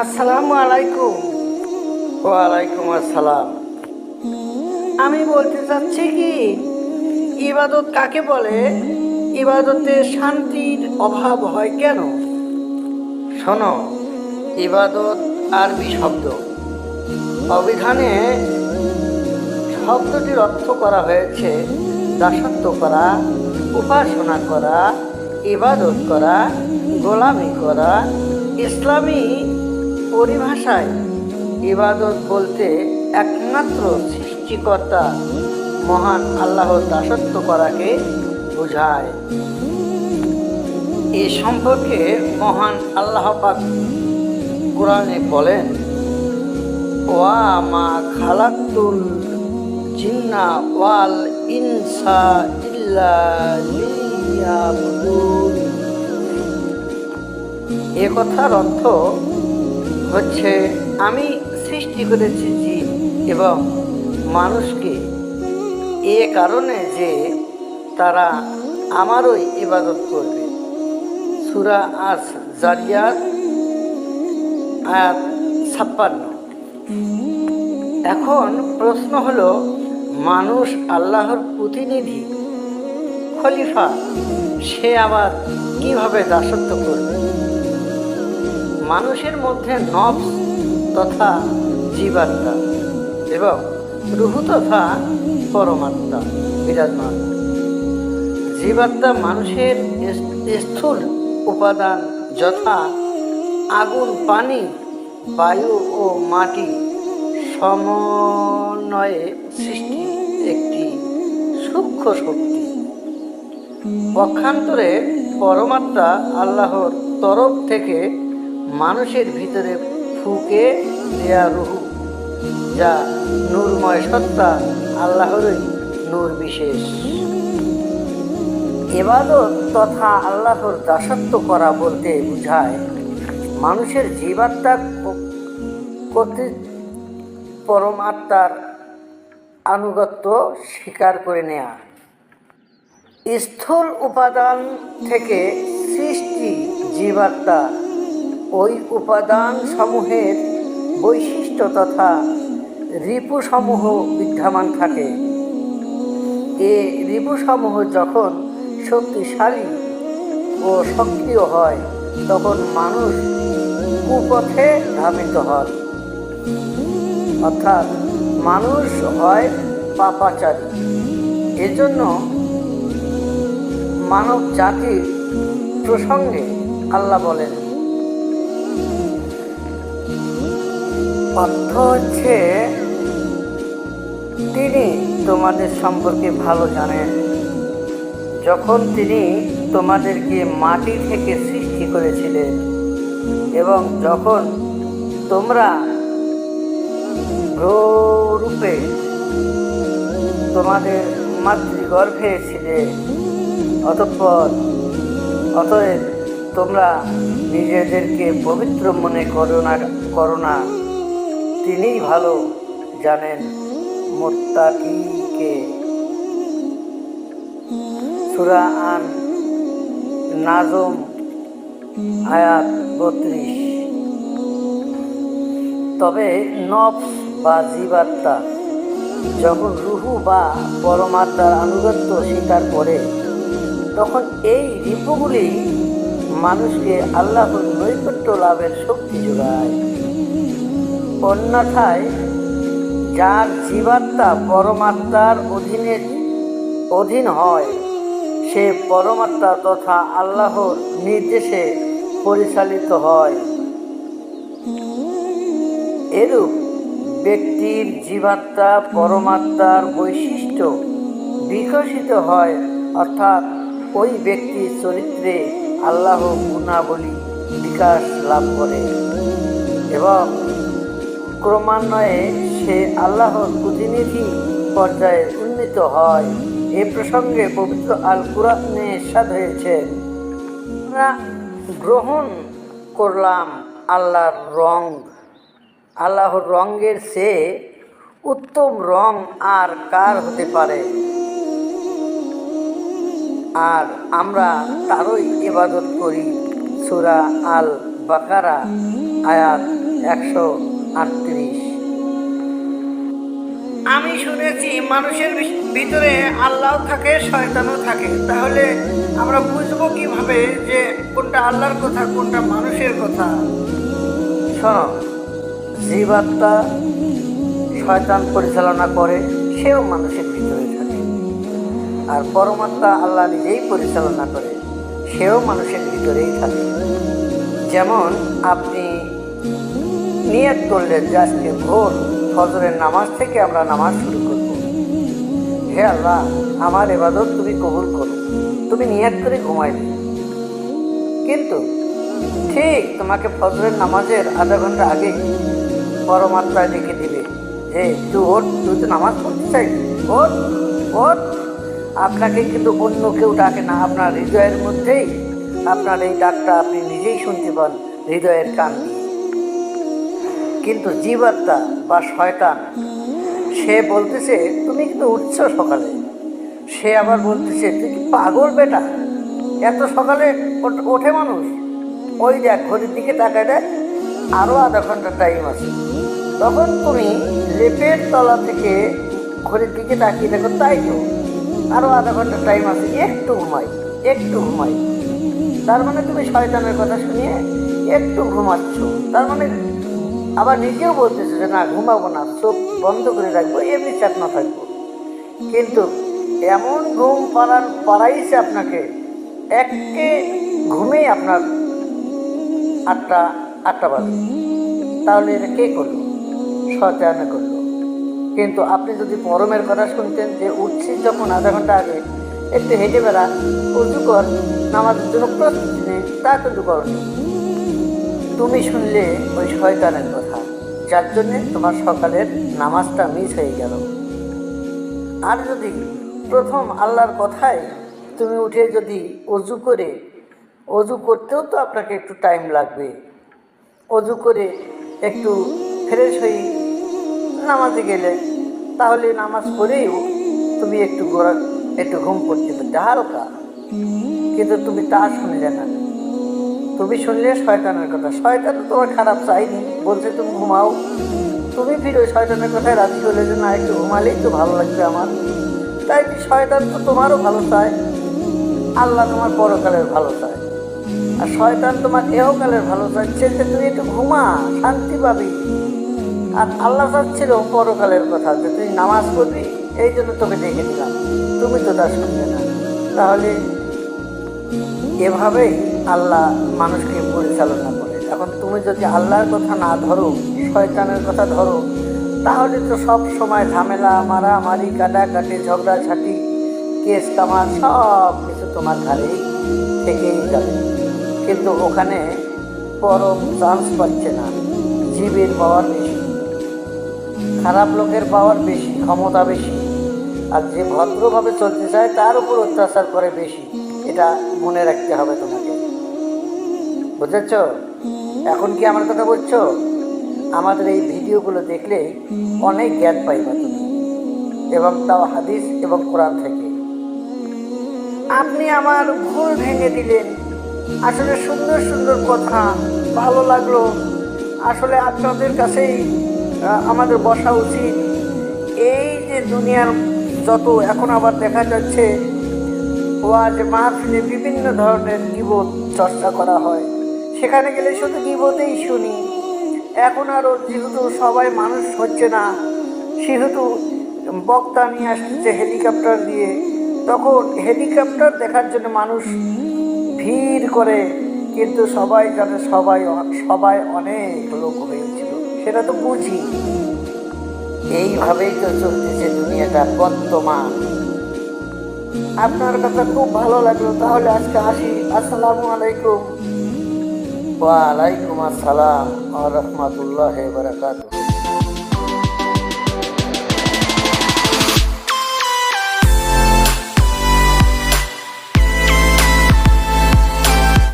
আসসালামু আলাইকুম। ওয়ালাইকুম আসসালাম। আমি বলতে চাচ্ছি কি ইবাদত কাকে বলে? ইবাদতে শান্তির অভাব হয় কেন? শোনো ইবাদত আরবি শব্দ। অভিধানে শব্দটির অর্থ করা হয়েছে দাসত্ব করা উপাসনা করা ইবাদত করা গোলামি করা ইসলামী পরিভাষায় ইবাদত বলতে একমাত্র সৃষ্টিকর্তা মহান আল্লাহর দাসত্ব করাকে বোঝায়। এ সম্পর্কে মহান আল্লাহ পাক কোরআনে বলেন, ওয়া মা খালাকুল জিন্না ওয়াল ইনসা ইল্লা এ কথার অর্থ হচ্ছে আমি সৃষ্টি করেছি জিন এবং মানুষকে। এ কারণে যে তারা আমারই ইবাদত করবে। সুরা আস জারিয়াত, আয়াত ছাপ্পান্ন। এখন প্রশ্ন হলো, মানুষ আল্লাহর প্রতিনিধি, খলিফা, সে আবার কীভাবে দাসত্ব করবে? মানুষের মধ্যে নফস তথা জীবাত্মা এবং রুহু তথা পরমাত্মা বিরাজমান। জীবাত্মা মানুষের স্থূল উপাদান যথা আগুন, পানি, বায়ু ও মাটি সমন্বয়ে সৃষ্টি একটি সূক্ষ্ম শক্তি। পক্ষান্তরে পরমাত্মা আল্লাহর তরফ থেকে মানুষের ভিতরে ফুকে দেয়া রুহু, যা নূরময় সত্তা, আল্লাহরই নূর বিশেষ এবাদত তথা আল্লাহর দাসত্ব করা বলতে বোঝায়, মানুষের জীবাত্মা পরমাত্মার আনুগত্য স্বীকার করে নেয়া। স্থূল উপাদান থেকে সৃষ্টি জীবাত্মা ওই উপাদান সমূহের বৈশিষ্ট্য তথা রিপুসমূহ বিদ্যমান থাকে। এ রিপুসমূহ যখন শক্তিশালী ও সক্রিয় হয়, তখন মানুষ কুপথে ধাবিত হয়। অর্থাৎ মানুষ হয় পাপাচারী। এজন্য মানব জাতির প্রসঙ্গে আল্লাহ বলেন অর্থ হচ্ছে তিনি তোমাদের সম্পর্কে ভালো জানেন। যখন তিনি তোমাদেরকে মাটি থেকে সৃষ্টি করেছিলেন এবং যখন তোমরা রূপে তোমাদের মাতৃগর্ভে ছিলে, অতঃপর অতএব তোমরা নিজেদেরকে পবিত্র মনে করো না করো না। তিনিই ভালো, জানেন মোত্তাকিকে। সুরা আন নাজম, আয়াত বত্রিশ। তবে নফস বা জীবাত্মা যখন রুহু বা পরমাত্মার আনুগত্য স্বীকার করে, তখন এই রিপুগুলি মানুষকে আল্লাহর নৈকট্য লাভের শক্তি যোগায়। অন্যথায় যার জীবাত্মা পরমাত্মার অধীনে অধীন হয়, সে পরমাত্মা তথা আল্লাহর নির্দেশে পরিচালিত হয়। এরূপ ব্যক্তির জীবাত্মা পরমাত্মার বৈশিষ্ট্য বিকশিত হয়, অর্থাৎ ওই ব্যক্তির চরিত্রে আল্লাহ গুণাবলী বিকাশ লাভ করে। এবং ক্রমান্বয়ে সে আল্লাহর প্রতিনিধি পর্যায়ে উন্নীত হয়। এ প্রসঙ্গে পবিত্র আল কুরআনে সাদ হয়েছে, আমরা গ্রহণ করলাম আল্লাহর রং। আল্লাহর রঙের সে উত্তম রং আর কার হতে পারে? আর আমরা তারই ইবাদত করি। সুরা আল বাকারা আয়াত একশো আটত্রিশ। আমি শুনেছি মানুষের ভিতরে আল্লাহ থাকে, শয়তানও থাকে। তাহলে আমরা বুঝব কীভাবে যে কোনটা আল্লাহর কথা, কোনটা মানুষের কথা? শোনো জীবাত্মা শয়তান পরিচালনা করে, সেও মানুষের ভিতরে আর পরমাত্মা আল্লাহ নিজেই পরিচালনা করে, সেও মানুষের ভিতরেই থাকে। যেমন আপনি নিয়ত করলেন যে আজকে ভোর ফজরের নামাজ থেকে আমরা নামাজ শুরু করব। হে আল্লাহ, আমার এবাদত তুমি কবুল করো। তুমি নিয়ত করে ঘুমাইলে কিন্তু ঠিক তোমাকে ফজরের নামাজের আধা ঘণ্টা আগে পরমাত্মায় ডেকে দিবে। হে, তুই ওঠ, তুই তো নামাজ পড়তে চাই ওঠ ওঠ। আপনাকে কিন্তু অন্য কেউ ডাকে না। আপনার হৃদয়ের মধ্যেই আপনার এই ডাকটা আপনি নিজেই শুনতে পান, হৃদয়ের কান। কিন্তু জীবাত্মা বা শয়তান, সে বলতেছে, তুমি কিন্তু উঠছ সকালে। সে আবার বলতেছে, তুই কি পাগল বেটা? এত সকালে ওঠ- মানুষ? ওই দেখ, ঘড়ির দিকে তাকায় দেখ আরও আধা ঘণ্টা টাইম আছে। তখন তুমি লেপের তলা থেকে ঘড়ির দিকে তাকিয়ে দেখো, তাই তো। আরও আধা ঘণ্টা টাইম আছে। একটু ঘুমাই একটু ঘুমাই। তার মানে তুমি শয়তানের কথা শুনিয়ে একটু ঘুমাচ্ছ। তার মানে আবার নিজেও বলতেছে যে, না, ঘুমাবো না, চোখ বন্ধ করে রাখব, এমনি চাকনা থাকব। কিন্তু এমন ঘুম পাড়ান পাড়াইছে আপনাকে, একে ঘুমেই আপনার আটটা আটটা বাজে। তাহলে এটা কে করল? শয়তানে করল। কিন্তু আপনি যদি পরমের কথা শুনতেন যে উঠছিস যখন আধা ঘণ্টা আগে, একটু হেঁটে বেড়া, উঁচু কর, নামাজের জন্য প্রস্তুতি নেই তা কিন্তু করনি তুমি শুনলে ওই শয়তানের কথা, যার জন্যে তোমার সকালের নামাজটা মিস হয়ে গেল। আর যদি প্রথম আল্লাহর কথায় তুমি উঠে যদি অজু করে, অজু করতেও তো আপনাকে একটু টাইম লাগবে। অজু করে একটু ফ্রেশ হয়ে নামাজে গেলে, তাহলে নামাজ পড়েও তুমি একটু গোড়া একটু ঘুম পড়তে পারতে হালকা কিন্তু তুমি তা শুনলে না। তুমি শুনলে শয়তানের কথা। শয়তান তোমার খারাপ চাইনি বলছে তুমি ঘুমাও। তুমি ফিরে, শয়তানের কথায় রাজি হলে যে না, একটু ঘুমালেই তো ভালো লাগবে আমার। তাই কি শয়তান তো তোমারও ভালো চায়? আল্লাহ তোমার পরকালের ভালো চায়। আর শয়তান তোমার এহকালের ভালো চাচ্ছে যে তুই একটু ঘুমা, শান্তি পাবি। আর আল্লাহ চাচ্ছিল পরকালের কথা যে তুই নামাজ পড়বি, এই জন্য তোকে ডেকে দিলাম। তুমি তো তা শুনবে না। তাহলে এভাবেই আল্লাহ মানুষকে পরিচালনা করে। এখন তুমি যদি আল্লাহর কথা না ধরো, শয়তানের কথা ধরো, তাহলে তো সব সময় ঝামেলা, মারামারি, কাটাকাটি, ঝগড়াঝাটি, কেস কামার সব কিছু তোমার ঘাড়েই থেকেই যাবে। কিন্তু ওখানে পরম চান্স পাচ্ছে না। জীবের পাওয়ার খারাপ লোকের পাওয়ার বেশি, ক্ষমতা বেশি। আর যে ভদ্রভাবে চলতে চায়, তার উপর অত্যাচার করে বেশি। এটা মনে রাখতে হবে তোমাকে। বুঝেছ? এখন কি আমার কথা বলছো আমাদের এই ভিডিওগুলো দেখলে অনেক জ্ঞান পাইবা তুমি। এবং তাও হাদিস এবং কোরআন থেকে। আপনি আমার ভুল ভেঙে দিলেন। আসলে সুন্দর সুন্দর কথা, ভালো লাগল। আসলে আপনাদের কাছেই আমাদের বসা উচিত। এই যে দুনিয়ার যত এখন আবার দেখা যাচ্ছে, ওয়াজ মাহফিলে বিভিন্ন ধরনের গিবত চর্চা করা হয়। সেখানে গেলে শুধু গিবতেই শুনি। এখন আরও যেহেতু সবাই মানুষ হচ্ছে না, সেহেতু বক্তা নিয়ে আসছে হেলিকপ্টার দিয়ে, তখন হেলিকপ্টার দেখার জন্য মানুষ ভিড় করে, কিন্তু সবাই জানে সবাই সবাই অনেক লোক হয়েছিল সেটা তো বুঝি। এইভাবেই তো চলতেছে দুনিয়াটা বর্তমান। আপনার কথা খুব ভালো লাগল, তাহলে আজকে আসি। আসসালামু আলাইকুম। ওয়ালাইকুম আসসালাম রহমতুল্লাহ বারকাতুহ।